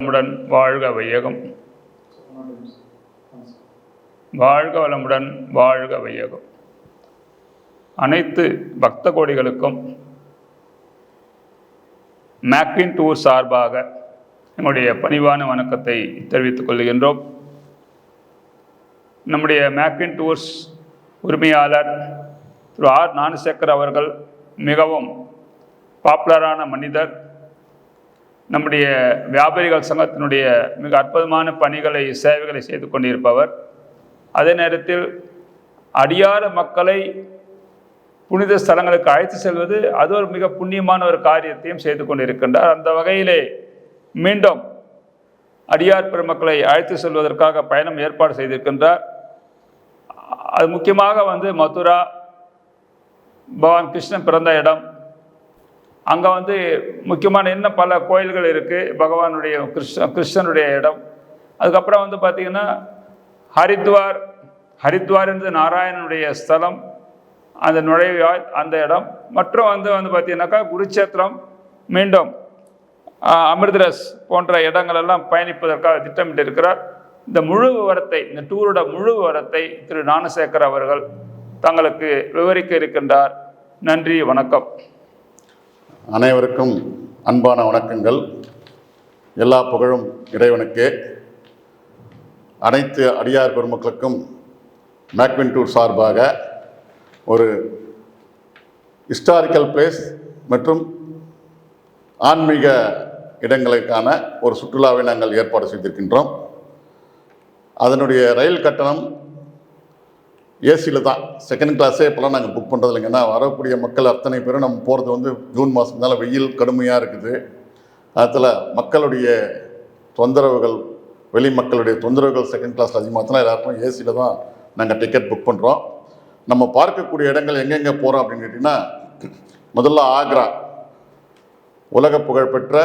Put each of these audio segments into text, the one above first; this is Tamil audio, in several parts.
வளமுடன் வாழ்க வையகம். வாழ்க வளமுடன் வாழ்க வையகம். அனைத்து பக்த கோடிகளுக்கும் மேக்வின் டூர் சார்பாக நம்முடைய பணிவான வணக்கத்தை தெரிவித்துக் கொள்கின்றோம். நம்முடைய மேக்வின் டூர்ஸ் உரிமையாளர் திரு ஆர் ஞானசேகர் அவர்கள் மிகவும் பாப்புலரான மனிதர். நம்முடைய வியாபாரிகள் சங்கத்தினுடைய மிக அற்புதமான பணிகளை சேவைகளை செய்து கொண்டிருப்பவர். அதே நேரத்தில் அடியார மக்களை புனித ஸ்தலங்களுக்கு அழைத்து செல்வது அது ஒரு மிக புண்ணியமான ஒரு காரியத்தையும் செய்து கொண்டிருக்கின்றார். அந்த வகையிலே மீண்டும் அடியார் பெருமக்களை அழைத்து செல்வதற்காக பயணம் ஏற்பாடு செய்திருக்கின்றார். அது முக்கியமாக வந்து மதுரா பகவான் கிருஷ்ணன் பிறந்த இடம் அங்கே வந்து முக்கியமான இன்னும் பல கோயில்கள் இருக்குது பகவானுடைய கிருஷ்ண கிருஷ்ணனுடைய இடம். அதுக்கப்புறம் வந்து பார்த்திங்கன்னா ஹரித்வார் ஹரித்வார் என்று நாராயணனுடைய ஸ்தலம். அந்த நுழைவாய் அந்த இடம். மற்றும் வந்து வந்து பார்த்தீங்கன்னாக்கா குருச்சேத்திரம் மீண்டும் அமிர்தரஸ் போன்ற இடங்கள் எல்லாம் பயணிப்பதற்காக திட்டமிட்டு இருக்கிறார் இந்த முழு விவரத்தை இந்த டூரோட முழு விவரத்தை திரு. ஞானசேகர் அவர்கள் தங்களுக்கு விவரிக்க இருக்கின்றார். நன்றி வணக்கம். அனைவருக்கும் அன்பான வணக்கங்கள். எல்லா புகழும் இறைவனுக்கே. அனைத்து அடியார் பெருமக்களுக்கும் மேக்வின் டூர் சார்பாக ஒரு ஹிஸ்டாரிக்கல் பிளேஸ் மற்றும் ஆன்மீக இடங்களுக்கான ஒரு சுற்றுலாவை நாங்கள் ஏற்பாடு செய்திருக்கின்றோம். அதனுடைய ரயில் கட்டணம் ஏசியில் தான். செகண்ட் கிளாஸே இப்போலாம் நாங்கள் புக் பண்ணுறது இல்லைங்க ஏன்னா வரக்கூடிய மக்கள் அத்தனை பேரும் நம்ம போகிறது வந்து ஜூன் மாதம்னால வெயில் கடுமையாக இருக்குது. அதில் மக்களுடைய தொந்தரவுகள் வெளி மக்களுடைய தொந்தரவுகள் செகண்ட் கிளாஸில் அதிகமாக எல்லாருக்கும் ஏசியில் தான் நாங்கள் டிக்கெட் புக் பண்ணுறோம் நம்ம பார்க்கக்கூடிய இடங்கள் எங்கெங்கே போகிறோம் அப்படின்னு கேட்டிங்கன்னா முதல்ல ஆக்ரா. உலக புகழ்பெற்ற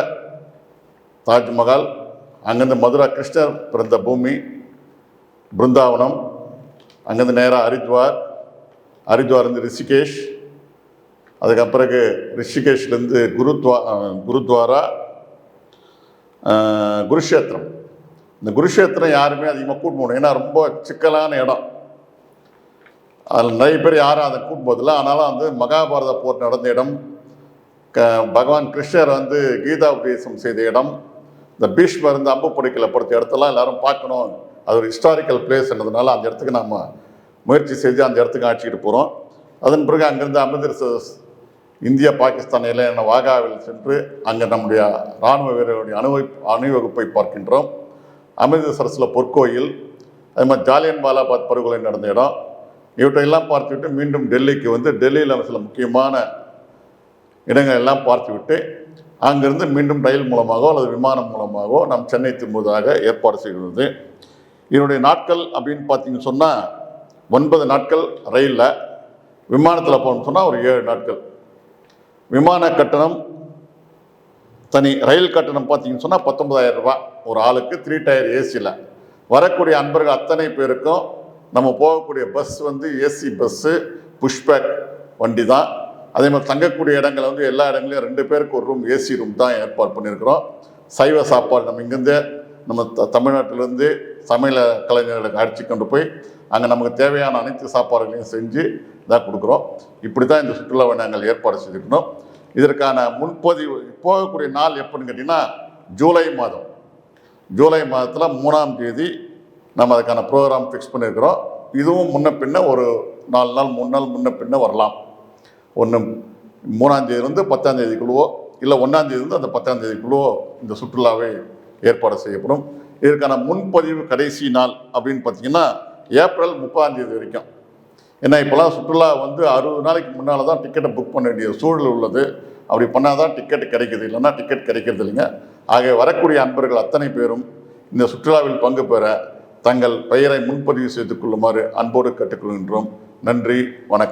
தாஜ்மஹால் அங்கேருந்து மதுரா கிருஷ்ணர் பிறந்த பூமி பிருந்தாவனம் அங்கேருந்து நேராக ஹரித்வார் ஹரித்வார்லேருந்து ரிஷிகேஷ் அதுக்கப்புறக்கு ரிஷிகேஷ்லேருந்து குருத்வா குருத்வாரா குருஷேத்திரம் இந்த குருஷேத்திரம் யாருமே அதிகமாக கூட்டு போகணும். ஏன்னா ரொம்ப சிக்கலான இடம். அதில் நிறைய பேர் யாரும் அதை கூட்டு போதில்லை ஆனாலும் வந்து மகாபாரத போர் நடந்த இடம் க பகவான் கிருஷ்ணர் வந்து கீதா உபதேசம் செய்த இடம் இந்த பீஷ்மர் இந்த அம்பு பொடிக்கலை படுத்த இடத்தெல்லாம் எல்லாரும் பார்க்கணும். அது ஒரு ஹிஸ்டாரிக்கல் பிளேஸ்ன்றதுனால அந்த இடத்துக்கு நம்ம முயற்சி செஞ்சு அந்த இடத்துக்கு அழைச்சிக்கிட்டு போகிறோம் அதன் பிறகு அங்கிருந்து அமிர்தசரஸ் இந்தியா பாகிஸ்தான் எல்லையான வாகாவில் சென்று அங்கே நம்முடைய இராணுவ வீரர்களுடைய அணுவை அணிவகுப்பை பார்க்கின்றோம். அமிர்தசரஸில் பொற்கோயில் அது மாதிரி ஜாலியன் வாலாபாத் படுகொலை நடந்த இடம். இவற்றையெல்லாம் பார்த்துவிட்டு மீண்டும் டெல்லிக்கு வந்து டெல்லியில் சில முக்கியமான இடங்கள் எல்லாம் பார்த்துவிட்டு அங்கிருந்து மீண்டும் ரயில் மூலமாகவோ அல்லது விமானம் மூலமாகவோ நாம் சென்னை திரும்புவதாக ஏற்பாடு செய்கிறது என்னுடைய நாட்கள் அப்படின்னு பார்த்தீங்கன்னு சொன்னால் ஒன்பது நாட்கள் ரயிலில் விமானத்தில் போகணும்னு சொன்னால் ஒரு ஏழு நாட்கள். விமான கட்டணம் தனி ரயில் கட்டணம் பார்த்தீங்கன்னு சொன்னால் பத்தொன்பதாயிரம் ரூபா ஒரு ஆளுக்கு த்ரீ டயர் ஏசியில் வரக்கூடிய அன்பர்கள் அத்தனை பேருக்கும் நம்ம போகக்கூடிய பஸ் வந்து ஏசி பஸ்ஸு புஷ்பேக் வண்டி தான் அதே மாதிரி தங்கக்கூடிய இடங்கள் வந்து எல்லா இடங்களையும் ரெண்டு பேருக்கு ஒரு ரூம் ஏசி ரூம் தான் ஏற்பாடு பண்ணியிருக்கிறோம். சைவ சாப்பாடு நம்ம இங்கேருந்து நம்ம த தமிழ்நாட்டிலேருந்து சமையல கலைஞர்களுக்கு அடித்து கொண்டு போய் அங்கே நமக்கு தேவையான அனைத்து சாப்பாடுகளையும் செஞ்சு இதாக கொடுக்குறோம். இப்படி தான் இந்த சுற்றுலாவை நாங்கள் ஏற்பாடு செஞ்சுக்கணும் இதற்கான முன்பதிவு போகக்கூடிய நாள் எப்போன்னு கேட்டிங்கன்னா ஜூலை மாதம். ஜூலை மாதத்தில் மூணாம் தேதி நம்ம அதுக்கான ப்ரோக்ராம் ஃபிக்ஸ் பண்ணியிருக்கிறோம் இதுவும் முன்ன பின்ன ஒரு நாலு நாள் மூணு நாள் முன்ன பின்ன வரலாம். ஒன்று மூணாந்தேதியிலேருந்து பத்தாம் தேதிக்குள்ளவோ இல்லை ஒன்றாந்தேதியிலேருந்து அந்த பத்தாம் தேதிக்குள்ளவோ இந்த சுற்றுலாவை ஏற்பாடு செய்யப்படும். இதற்கான முன்பதிவு கடைசி நாள் அப்படின்னு பார்த்தீங்கன்னா ஏப்ரல் முப்பதாம் தேதி வரைக்கும். ஏன்னா இப்போலாம் சுற்றுலா வந்து அறுபது நாளைக்கு முன்னால் தான் டிக்கெட்டை புக் பண்ண வேண்டிய சூழல் உள்ளது. அப்படி பண்ணால் தான் டிக்கெட் கிடைக்கிது. இல்லைன்னா டிக்கெட் கிடைக்கிறது இல்லைங்க. ஆக வரக்கூடிய அன்பர்கள் அத்தனை பேரும் இந்த சுற்றுலாவில் பங்கு பெற தங்கள் பெயரை முன்பதிவு செய்து கொள்ளுமாறு அன்போடு கேட்டுக்கொள்கின்றோம். நன்றி வணக்கம்.